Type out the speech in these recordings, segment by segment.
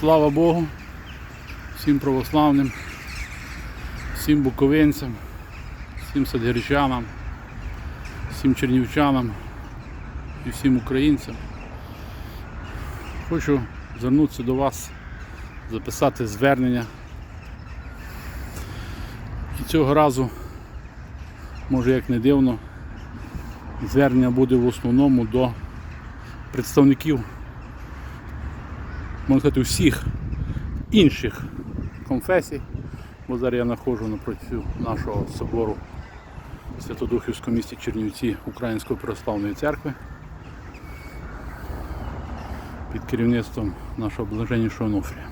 Слава Богу, всім православним, всім буковинцям, всім садгірчанам, всім чернівчанам і всім українцям. Хочу звернутися до вас, записати звернення. І цього разу, може як не дивно, звернення буде в основному до представників можна сказати, всіх інших конфесій, бо зараз я знаходжу напроти нашого собору Святодухівського місті Чернівці Української православної церкви під керівництвом нашого блаженнішого Онуфрія.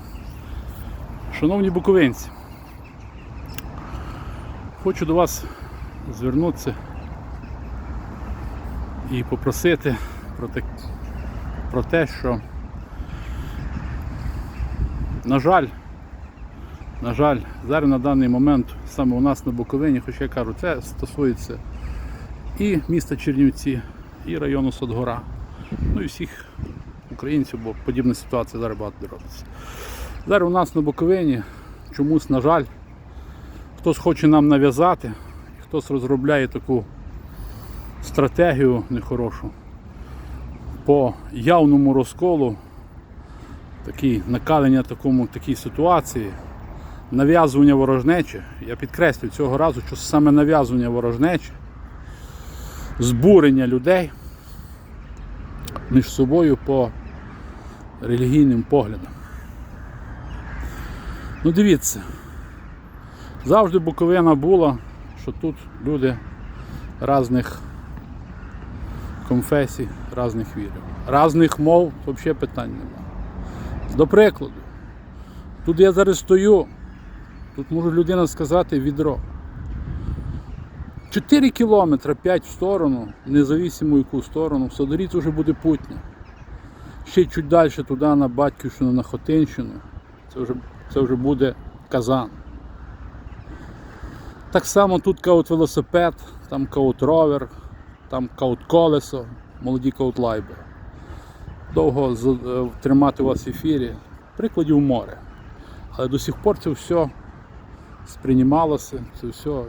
Шановні буковинці, хочу до вас звернутися і попросити про те що на жаль, на жаль, зараз на даний момент саме у нас на Буковині, хоча я кажу, це стосується і міста Чернівці, і району Садгора, ну і всіх українців, бо подібна ситуація зараз багато робиться. Зараз у нас на Буковині чомусь, на жаль, хтось хоче нам нав'язати, хтось розробляє таку стратегію нехорошу по явному розколу такі накалення такому, такій ситуації, нав'язування ворожнечі. Я підкреслюю цього разу, що саме нав'язування ворожнечі, збурення людей між собою по релігійним поглядам. Ну дивіться, завжди Буковина була, що тут люди різних конфесій, різних вірів, різних мов, взагалі питань немає. До прикладу, тут я зараз стою, тут може людина сказати відро. 4 кілометри 5 в сторону, независимо яку сторону, в Содоріці вже буде путня. Ще чуть далі туди на Батьківщину, на Хотинщину, це вже, це вже буде казан. Так само тут каут велосипед, там каут ровер, там каут колесо, молоді каут лайбер довго е, тримати вас в ефірі. Прикладів море. Але до сих пор це все сприймалося, це все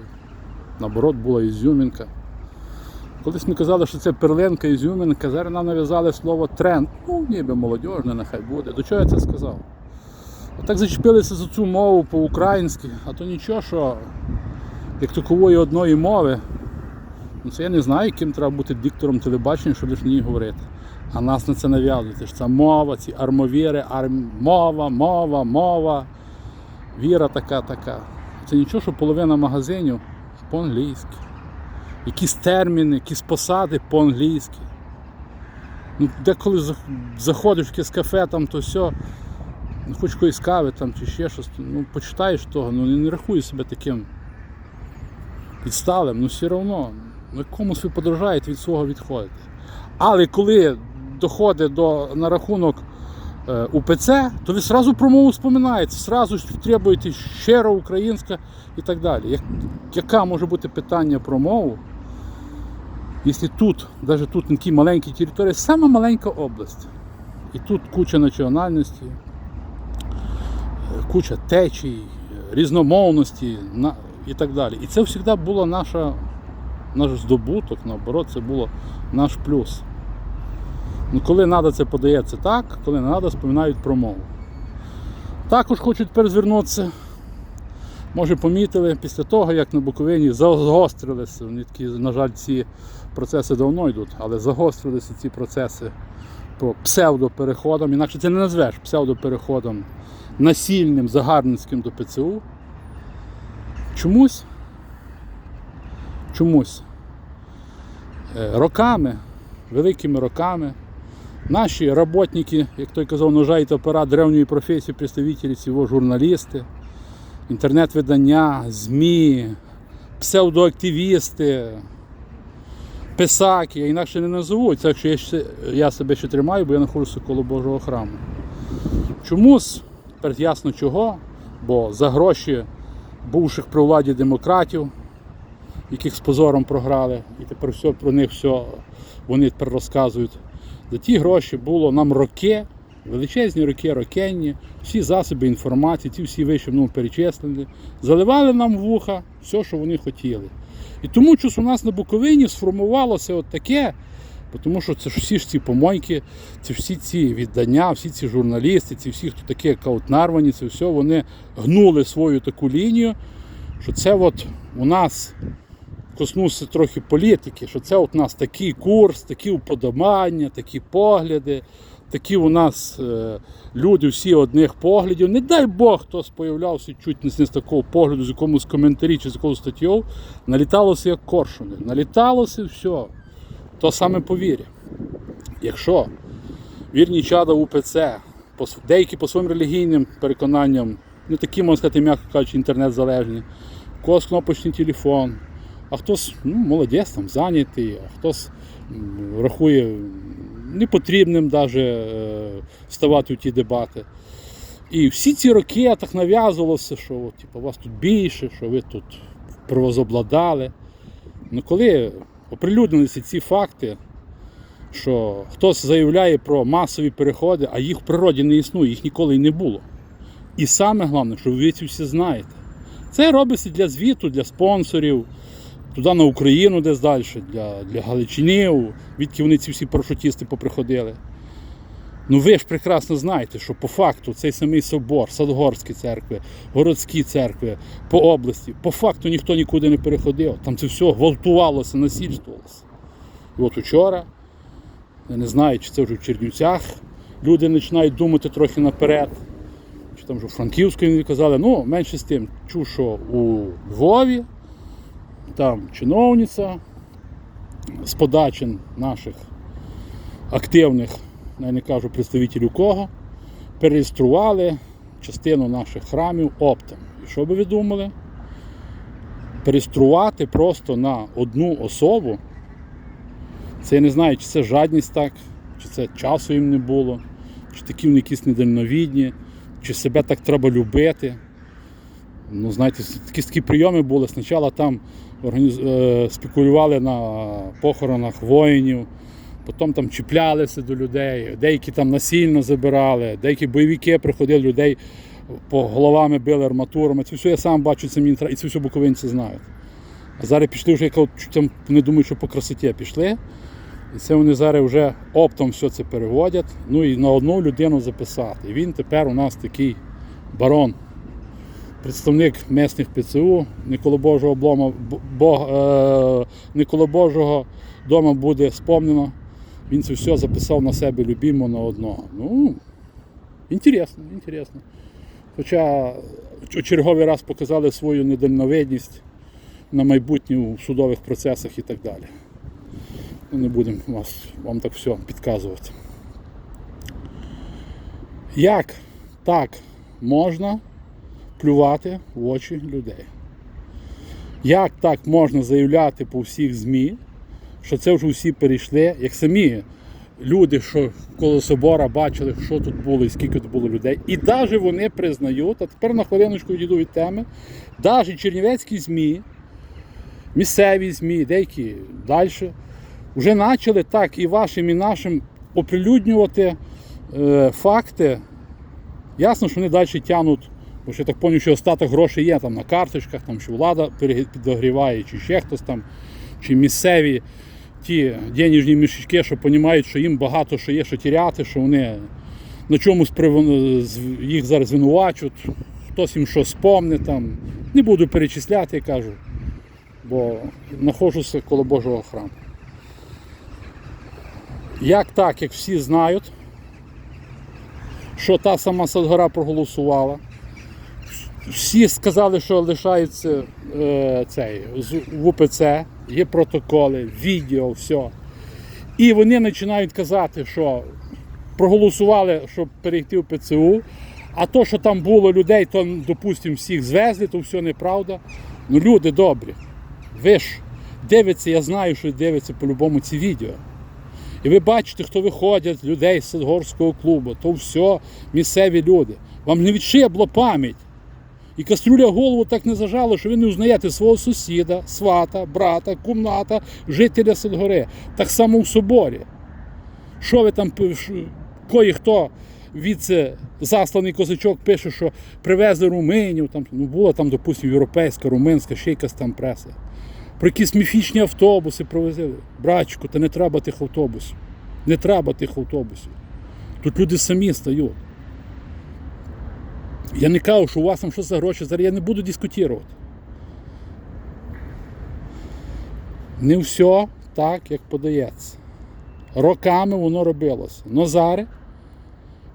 наоборот була ізюмінка. Колись ми казали, що це перлинка, ізюмінка, зараз нам нав'язали слово тренд. Ну, ніби молодіжне, нехай буде. До чого я це сказав? Отак зачепилися за цю мову по-українськи, а то нічого, що як такової одної мови, ну це я не знаю, яким треба бути диктором телебачення, щоб лише ній говорити. А нас на це нав'язують. Це мова, ці армовіри, арм... мова, мова, мова, віра така, така. Це нічого, що половина магазинів по-англійськи. Якісь терміни, якісь посади по-англійськи. Ну, деколи заходиш в якесь кафе, там то все, ну, хоч якоїсь кави там, чи ще щось, ну почитаєш того, ну не рахуй себе таким підсталим, ну все одно, ну комусь ви подорожаєте від свого відходите. Але коли доходить до на рахунок е, УПЦ, то ви одразу про мову споминаєте, одразу требуєте щиро українська і так далі. Як, яка може бути питання про мову, якщо тут, навіть тут на такій маленькій території, сама маленька область. І тут куча національностей, е, куча течій, різномовності і так далі. І це завжди була наша, наш здобуток, наоборот, це було наш плюс. Ну, коли треба, це подається так, коли не треба, споминають про мову. Також тепер звернутися. Може помітили, після того, як на Буковині загострилися, вони такі, на жаль, ці процеси давно йдуть, але загострилися ці процеси по псевдопереходам, інакше це не назвеш псевдопереходом насильним, загарбницьким до ПЦУ. Чомусь, чомусь е, роками, великими роками наші роботники, як той казав, ножа і топора древньої професії, представителі цього журналісти, інтернет-видання, ЗМІ, псевдоактивісти, писаки, я інакше не назову, так що я, ще- я себе ще тримаю, бо я знаходжуся коло Божого храму. Чомусь, ясно чого, бо за гроші бувших при владі демократів, яких з позором програли, і тепер все про них все вони тепер розказують. За ті гроші було нам роки, величезні роки, рокенні, всі засоби інформації, ці всі вище ну, перечислені, заливали нам в вуха все, що вони хотіли. І тому щось у нас на Буковині сформувалося от таке, тому що це ж всі ж ці помойки, це всі ці віддання, всі ці журналісти, ці всі, хто такі каутнарвані, це все, вони гнули свою таку лінію, що це от у нас коснувся трохи політики, що це от у нас такий курс, такі уподобання, такі погляди, такі у нас е, люди всі одних поглядів. Не дай Бог, хтось появлявся чуть не з такого погляду, з якомусь коментарі чи з якогось статтю, наліталося як коршуни. Наліталося все. То саме повір'я. Якщо вірні чада УПЦ, деякі по своїм релігійним переконанням, не такі, можна сказати, м'яко кажучи, інтернет-залежні, у когось кнопочний телефон, а хтось ну, молодець, там, зайнятий, а хтось рахує непотрібним е, вставати у ті дебати. І всі ці роки так нав'язувалося, що от, типу, вас тут більше, що ви тут провозобладали. Ну коли оприлюднилися ці факти, що хтось заявляє про масові переходи, а їх в природі не існує, їх ніколи й не було. І саме головне, що ви ці всі знаєте. Це робиться для звіту, для спонсорів, туди на Україну десь далі, для, для Галичинів, відки вони ці всі парашутісти поприходили. Ну ви ж прекрасно знаєте, що по факту цей самий собор, Садгорські церкви, городські церкви по області, по факту ніхто нікуди не переходив. Там це все гвалтувалося, насильствувалося. І от учора, я не знаю, чи це вже в Чернівцях, люди починають думати трохи наперед. Чи там вже в Франківську казали, ну, менше з тим, чув, що у Львові там чиновниця з подачин наших активних, я не кажу представників кого, переєстрували частину наших храмів оптом. І що би ви думали? Переєструвати просто на одну особу. Це я не знаю, чи це жадність так, чи це часу їм не було, чи такі вони якісь недальновідні, чи себе так треба любити. Ну, знаєте, такі такі прийоми були. Спочатку там організ... е, спекулювали на похоронах воїнів, потім там чіплялися до людей, деякі там насильно забирали, деякі бойовики приходили людей по головами били арматурами. Це все я сам бачу, це мені і це все буковинці знають. А зараз пішли вже, як там, вони думають, що по красоті пішли. І це вони зараз вже оптом все це переводять. Ну і на одну людину записати. І він тепер у нас такий барон представник місних ПЦУ, не коло Божого облома, бо- е, не Божого дома буде спомнено. Він це все записав на себе любимо на одного. Ну, інтересно, інтересно. Хоча черговий раз показали свою недальновидність на майбутнє у судових процесах і так далі. Ну, не будемо вас, вам так все підказувати. Як так можна плювати в очі людей. Як так можна заявляти по всіх ЗМІ, що це вже всі перейшли, як самі люди, що коло собора бачили, що тут було і скільки тут було людей. І навіть вони признають, а тепер на хвилиночку відійду від теми, навіть чернівецькі ЗМІ, місцеві ЗМІ, деякі далі, вже почали так і вашим, і нашим оприлюднювати е, факти. Ясно, що вони далі тягнуть Бо що я так пам'ятаю, що остаток грошей є там на карточках, там, що влада підогріває, чи ще хтось там, чи місцеві ті денежні мішечки, що розуміють, що їм багато що є, що тіряти, що вони на чомусь їх зараз звинувачують, хтось їм щось спомне там. Не буду перечисляти, я кажу, бо знаходжуся коло Божого храму. Як так, як всі знають, що та сама Садгора проголосувала, всі сказали, що лишається е, цей, в УПЦ, є протоколи, відео, все. І вони починають казати, що проголосували, щоб перейти в ПЦУ, а то, що там було людей, то, допустимо, всіх звезли, то все неправда. Ну, люди добрі. Ви ж дивиться, я знаю, що дивиться по-любому ці відео. І ви бачите, хто виходять, людей з Садгорського клубу, то все місцеві люди. Вам не відшибло пам'ять. І кастрюля голову так не зажала, що ви не узнаєте свого сусіда, свата, брата, кумната, жителя Садгори. Так само в соборі. Що ви там, кої хто від це засланий козачок пише, що привезли руминів, там, ну була там, допустимо, європейська, румунська, ще якась там преса. Про якісь міфічні автобуси привезли. Братчику, та не треба тих автобусів. Не треба тих автобусів. Тут люди самі стають. Я не кажу, що у вас там що за гроші, зараз я не буду дискутувати. Не все так, як подається. Роками воно робилося. Но зараз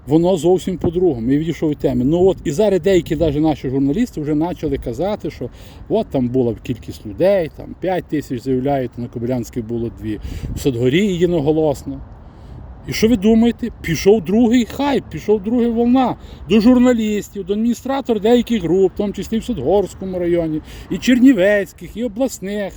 воно зовсім по-другому. Я відійшов від теми. Ну от і зараз деякі навіть наші журналісти вже почали казати, що от там була кількість людей, там 5 тисяч заявляють, на Кобилянській було 2, в Садгорі єдиноголосно. І що ви думаєте? Пішов другий хайп, пішов друга волна до журналістів, до адміністраторів деяких груп, в тому числі в Судгорському районі, і Чернівецьких, і обласних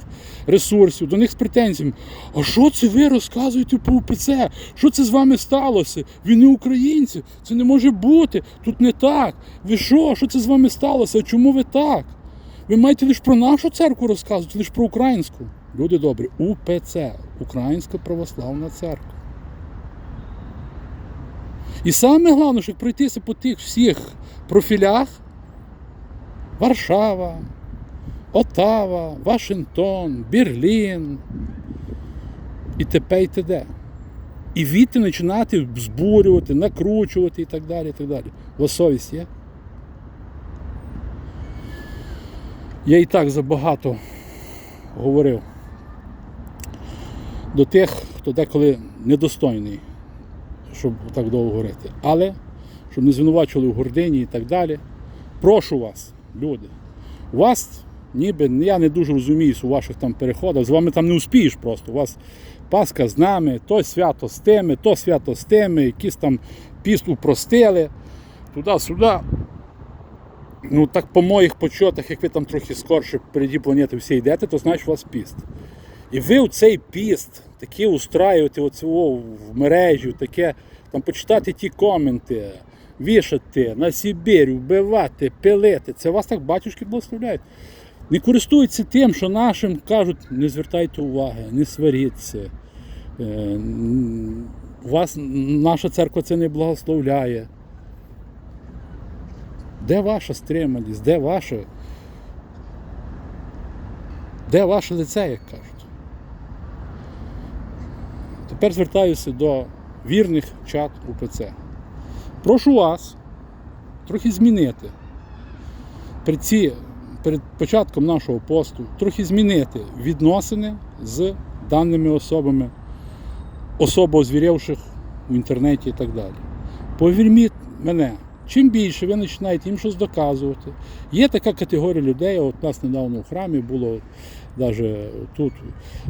ресурсів, до них з претензіями. А що це ви розказуєте по УПЦ? Що це з вами сталося? Ви не українці, це не може бути, тут не так. Ви що? Що це з вами сталося? Чому ви так? Ви маєте лише про нашу церкву розказувати, лише про українську. Люди добрі, УПЦ, Українська Православна Церква. І саме головне, щоб пройтися по тих всіх профілях Варшава, Отава, Вашингтон, Берлін і т.п. і т.д. І відти починати збурювати, накручувати і так далі. і так далі. Вас совість є? Я і так забагато говорив до тих, хто деколи недостойний щоб так довго говорити. Але щоб не звинувачували в гордині і так далі. Прошу вас, люди, у вас ніби я не дуже розуміюсь у ваших там переходах, з вами там не успієш просто. У вас Пасха з нами, то свято з тими, то свято з тими, якісь там піст упростили, туди-сюди. Ну так по моїх почотах, як ви там трохи скорше впереді планети всі йдете, то значить у вас піст. І ви у цей піст таке устраюєте оцього в мережі, таке, там почитати ті коменти, вішати на Сибір, вбивати, пилити. Це вас так батюшки благословляють. Не користуються тим, що нашим кажуть, не звертайте уваги, не сваріться. Е, Вас наша церква це не благословляє. Де ваша стриманість? Де ваше? Де ваше лице, як кажуть? Тепер звертаюся до вірних чат УПЦ. Прошу вас трохи змінити перед, ці, перед початком нашого посту, трохи змінити відносини з даними особами, особо озвірявших в інтернеті і так далі. Повірміть мене, чим більше ви починаєте їм щось доказувати, є така категорія людей, от нас недавно в храмі було навіть тут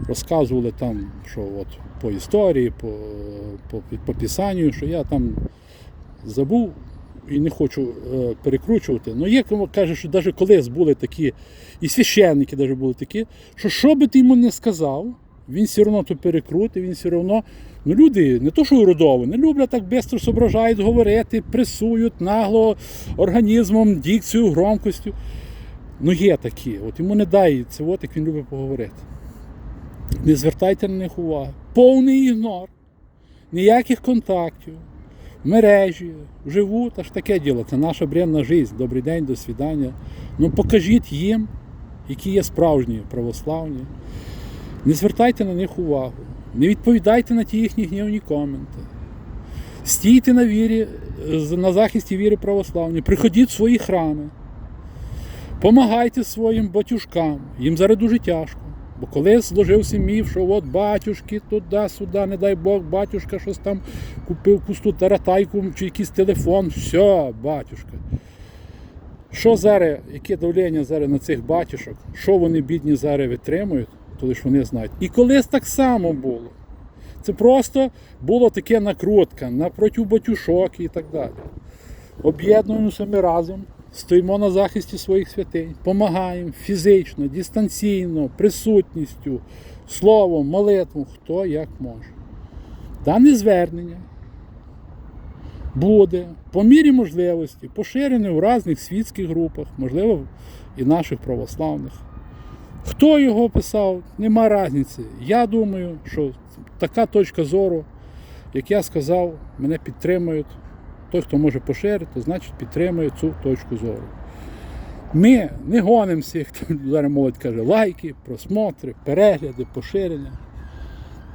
розказували там, що от по історії, по, по, по писанню, що я там забув і не хочу е, перекручувати. Ну є кому каже, що навіть колись були такі, і священники навіть були такі, що що би ти йому не сказав, він все одно то перекрутить, він все одно. Ну, люди не то, що уродово, не люблять так швидко зображають, говорити, пресують нагло організмом, дікцією, громкостю. Ну є такі. От йому не дай це, от як він любить поговорити. Не звертайте на них уваги. Повний ігнор. Ніяких контактів. Мережі, вживу, та ж таке діло. Це наша бренна життя. Добрий день, до свідання. Ну покажіть їм, які є справжні православні. Не звертайте на них увагу. Не відповідайте на ті їхні гнівні коменти. Стійте на вірі, на захисті віри православної. Приходіть в свої храми. Помагайте своїм батюшкам. Їм зараз дуже тяжко. Бо коли зложився міф, що от батюшки туди-сюди, не дай Бог, батюшка щось там купив пусту таратайку чи якийсь телефон, все, батюшка. Що зараз, яке давлення зараз на цих батюшок, що вони бідні зараз витримують, то лише вони знають. І колись так само було. Це просто було таке накрутка напроти батюшок і так далі. Об'єднуємося ми разом, стоїмо на захисті своїх святинь, допомагаємо фізично, дистанційно, присутністю, словом, молитвом, хто як може. Дане звернення буде по мірі можливості поширене в різних світських групах, можливо, і наших православних. Хто його писав, нема різниці. Я думаю, що така точка зору, як я сказав, мене підтримують той, хто може поширити, значить підтримує цю точку зору. Ми не гонимо всіх, зараз молодь каже, лайки, просмотри, перегляди, поширення.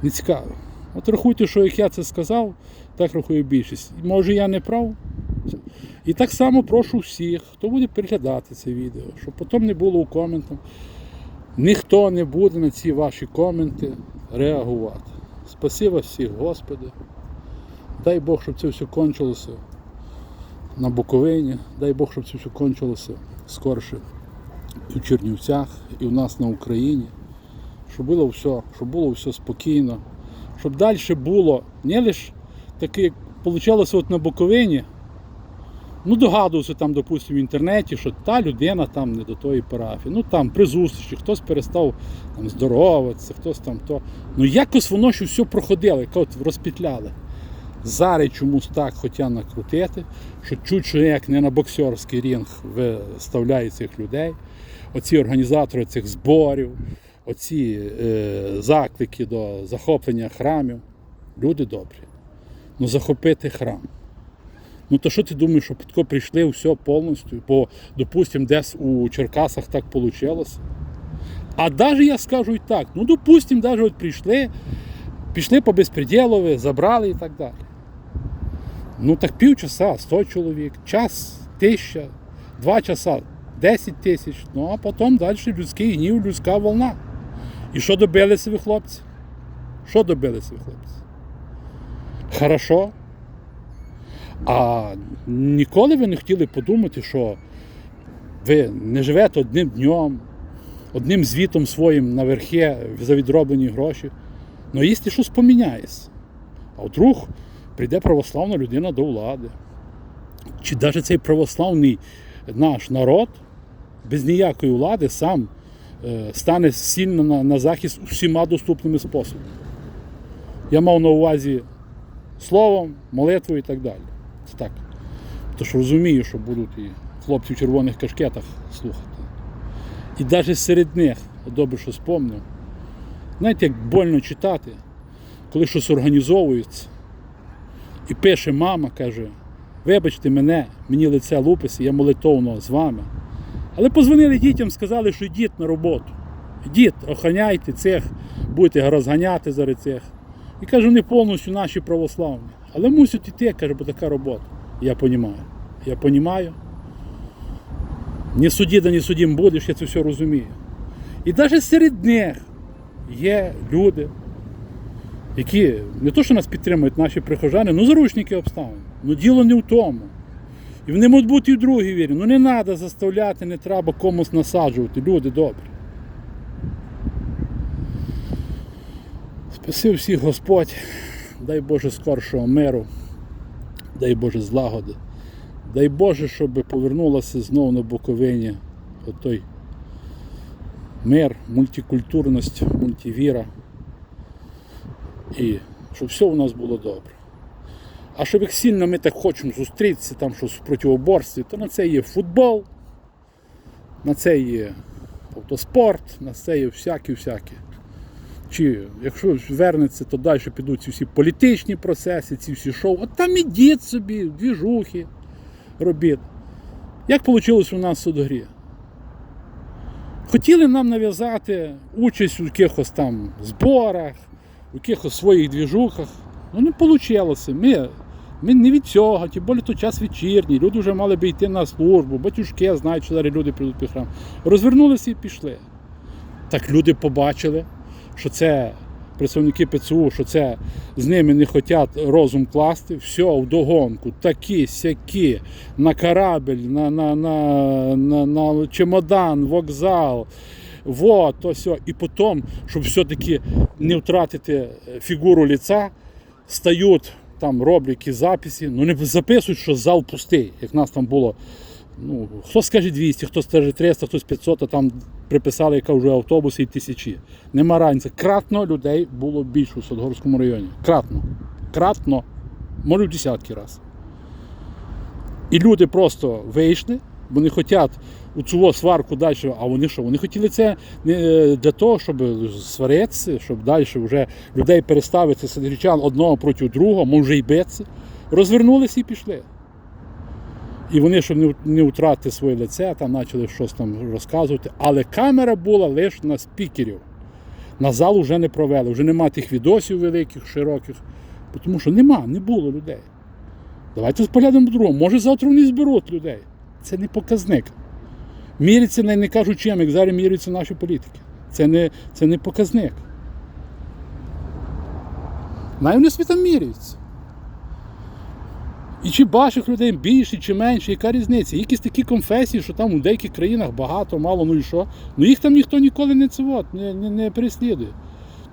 Не цікаво. От рахуйте, що як я це сказав, так рахує більшість. Може я не прав? І так само прошу всіх, хто буде переглядати це відео, щоб потім не було у коментах. Ніхто не буде на ці ваші коменти реагувати. Спасибо всіх, Господи. Дай Бог, щоб це все кончилося на Буковині. Дай Бог, щоб це все кончилося скорше і в Чернівцях, і в нас на Україні. Щоб було все, щоб було все спокійно. Щоб далі було не лише таке, як вийшло от на Буковині. Ну, догадувався там, допустимо, в інтернеті, що та людина там не до тої парафії. Ну там при зустрічі, хтось перестав там здороватися, хтось там то. Ну якось воно ще все проходило, як от розпітляли. Зараз чомусь так хотя накрутити, що чуть що як не на боксерський рінг виставляють цих людей. Оці організатори цих зборів, оці е, заклики до захоплення храмів. Люди добрі. Ну захопити храм. Ну то що ти думаєш, що підко прийшли все повністю, бо, допустимо, десь у Черкасах так вийшло. А навіть я скажу і так, ну допустимо, навіть от прийшли, пішли по безпреділові, забрали і так далі. Ну так півчаса 100 чоловік, час тисяча, два часа 10 тисяч, ну а потім далі людський гнів, людська волна. І що добилися ви, хлопці? Що добилися ви, хлопці? Хорошо. А ніколи ви не хотіли подумати, що ви не живете одним днем, одним звітом своїм на верхе за відроблені гроші. Ну, якщо щось поміняється. А вдруг прийде православна людина до влади. Чи навіть цей православний наш народ без ніякої влади сам е, стане сильно на, на захист усіма доступними способами. Я мав на увазі словом, молитвою і так далі. Це так. Тож розумію, що будуть і хлопці в червоних кашкетах слухати. І навіть серед них, добре, що спомнив, знаєте, як больно читати, коли щось організовується, і пише мама, каже, вибачте мене, мені лице лупиться, я молитовно з вами. Але позвонили дітям, сказали, що йдіть на роботу. Йдіть, охороняйте цех, будете розганяти зараз цех. І каже, вони повністю наші православні. Але мусять йти, каже, бо така робота. Я розумію. Я розумію. Ні суді, да ні судім будеш, я це все розумію. І навіть серед них є люди, які не то, що нас підтримують наші прихожани, ну заручники обставин. Ну діло не в тому. І вони можуть бути і в другій вірі. Ну не треба заставляти, не треба комусь насаджувати. Люди добрі. Спаси всіх Господь, дай Боже скоршого миру, дай Боже злагоди, дай Боже, щоб повернулася знову на Буковині отой мир, мультикультурність, мультивіра. І щоб все у нас було добре. А щоб як сильно ми так хочемо зустрітися, там щось в противоборстві, то на це є футбол, на це є автоспорт, на це є всякі-всякі. Чи якщо вернеться, то далі підуть ці всі політичні процеси, ці всі шоу, от там ідіть собі, двіжухи робіть. Як вийшло у нас в Судогрі? Хотіли нам нав'язати участь у якихось там зборах, у якихось своїх двіжухах. Ну не вийшло. Ми, ми не від цього, тим більше то час вечірній, люди вже мали би йти на службу, батюшки знають, що зараз люди прийдуть під храм. Розвернулися і пішли. Так люди побачили, що це представники ПЦУ, що це з ними не хочуть розум класти, все, вдогонку, такі, сякі, на корабель, на, на, на, на, на чемодан, вокзал. Вот, то все. І потім, щоб все-таки не втратити фігуру лица, стають, там роблять якісь записи, ну не записують, що зал пустий, як нас там було. Ну, хто скаже 200, хто скаже 300, хтось 500, а там приписали, яка вже автобуси і тисячі. Нема разниці. Кратно людей було більше у Садгорському районі. Кратно. Кратно. Може в десятки разів. І люди просто вийшли, вони хочуть у цю сварку далі, а вони що? Вони хотіли це не для того, щоб сваритися, щоб далі вже людей переставити садрічан одного проти другого, може й битися. Розвернулися і пішли. І вони, щоб не, не втратити своє лице, там почали щось там розказувати. Але камера була лише на спікерів. На зал вже не провели, вже нема тих відосів великих, широких. Тому що нема, не було людей. Давайте поглянемо по-другому. Може завтра вони зберуть людей. Це не показник. Міряться не, кажуть чим, як зараз міряються наші політики. Це не, це не показник. Навіть вони собі там міряються. І чи ваших людей більше, чи менше, яка різниця? Якісь такі конфесії, що там у деяких країнах багато, мало, ну і що? Ну їх там ніхто ніколи не цивот, не, не, не переслідує.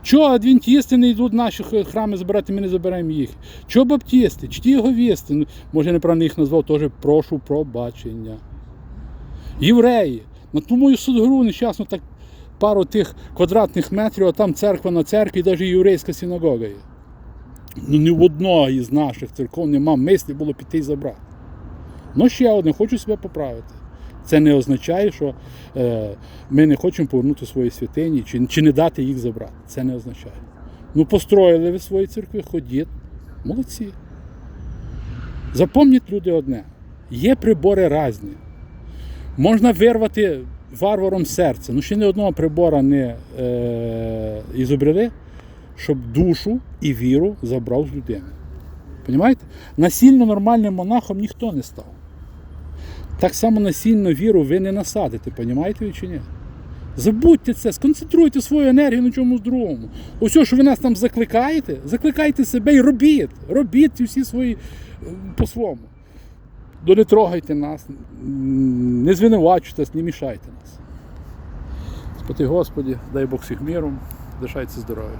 Чого адвентісти не йдуть в наші храми збирати, ми не забираємо їх? Чого баптісти? Чи ті єговісти? Ну, може, я неправильно їх назвав, теж прошу пробачення. Євреї. На ту мою судгру нещасно так пару тих квадратних метрів, а там церква на церкві, і навіть єврейська синагога є. Ні в одного із наших церков нема мислі було піти і забрати. Ну, ще одне, хочу себе поправити. Це не означає, що е, ми не хочемо повернути свої святині чи, чи не дати їх забрати. Це не означає. Ну, построїли ви свої церкви, ходіть. Молодці. Запомніть люди одне: є прибори різні. Можна вирвати варваром серце. Ну, ще ні одного прибора не е, ізобрели, щоб душу і віру забрав з людини. Понімаєте? Насильно нормальним монахом ніхто не став. Так само насильно віру ви не насадите, понімаєте ви чи ні? Забудьте це, сконцентруйте свою енергію на чомусь другому. Ось що ви нас там закликаєте, закликайте себе і робіть. Робіть всі свої е, по-своєму. До не трогайте нас, не звинувачуйте нас, не мішайте нас. Спати Господі, дай Бог всіх міром, лишайте здоров'я.